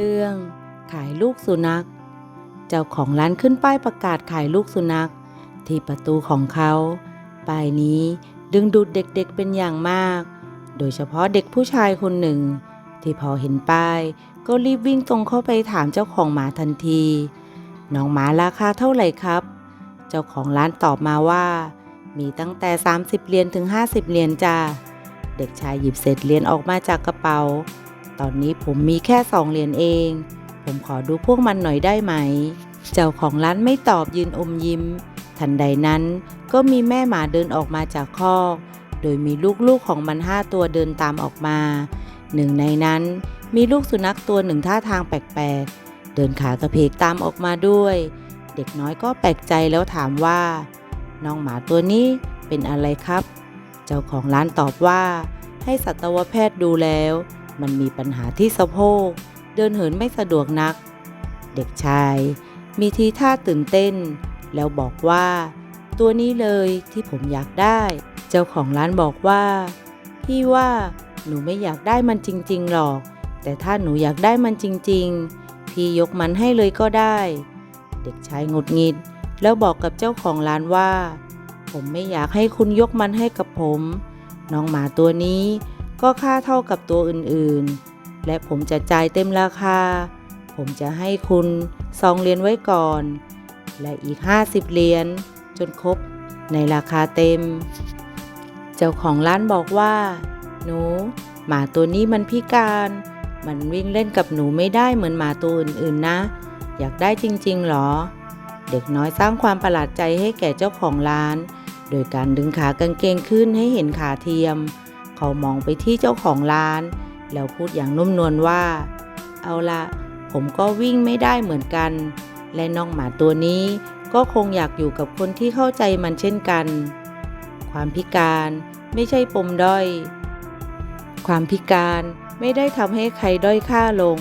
เรื่องขายลูกสุนัข เจ้าของร้านขึ้นป้ายประกาศขายลูกสุนัข ที่ประตูของเขาป้ายนี้ดึงดูดเด็กๆเป็นอย่างมาก โดยเฉพาะเด็กผู้ชายคนหนึ่ง ที่พอเห็นป้าย ก็รีบวิ่งตรงเข้าไปถามเจ้าของหมาทันที น้องหมาราคาเท่าไหร่ครับ เจ้าของร้านตอบมาว่า มีตั้งแต่ 30เหรียญถึง 50เหรียญจ้าเด็กชายหยิบเศษเหรียญออกมาจากกระเป๋า ตอนนี้ผมมีแค่สองเหรียญเอง ผมขอดูพวกมันหน่อยได้ไหม เจ้าของร้านไม่ตอบยืนอมยิ้ม ทันใดนั้นก็มีแม่หมาเดินออกมาจากคอก โดยมีลูกๆของมันห้าตัวเดินตามออกมา หนึ่งในนั้นมีลูกสุนัขตัวหนึ่งท่าทางแปลกๆ เดินขากระเพกตามออกมาด้วย เด็กน้อยก็แปลกใจแล้วถามว่า น้องหมาตัวนี้เป็นอะไรครับ เจ้าของร้านตอบว่า ให้สัตวแพทย์ดูแล้ว มันมีปัญหาที่สะโพก เดินเหินไม่สะดวกนัก เด็กชาย มีทีท่าตื่นเต้น แล้วบอกว่า ตัวนี้เลยที่ผมอยากได้ เจ้าของร้านบอกว่า พี่ว่าหนูไม่อยากได้มันจริง ๆ หรอก แต่ถ้าหนูอยากได้มันจริง ๆ พี่ยกมันให้เลยก็ได้ เด็กชายงุดงิด แล้วบอกกับเจ้าของร้านว่า ผมไม่อยากให้คุณยกมันให้กับผม น้องหมาตัวนี้ ก็ค่าเท่ากับตัวอื่นๆ และผมจะจ่ายเต็มราคา ผมจะให้คุณซองเหรียญไว้ก่อน และอีก 50 เหรียญจนครบในราคาเต็ม เจ้าของร้านบอกว่า หนูหมาตัวนี้มันพิการ มันวิ่งเล่นกับหนูไม่ได้เหมือนหมาตัวอื่นๆนะ อยากได้จริงๆหรอ เด็กน้อยสร้างความประหลาดใจให้แก่เจ้าของร้าน โดยการดึงขากางเกงขึ้นให้เห็นขาเทียม เขามองไปที่เจ้าของร้าน แล้วพูดอย่างนุ่มนวลว่า เอาละผมก็วิ่งไม่ได้เหมือนกัน และน้องหมาตัวนี้ก็คงอยากอยู่กับคนที่เข้าใจมันเช่นกัน ความพิการไม่ใช่ปมด้อย ความพิการไม่ได้ทำให้ใครด้อยค่าลง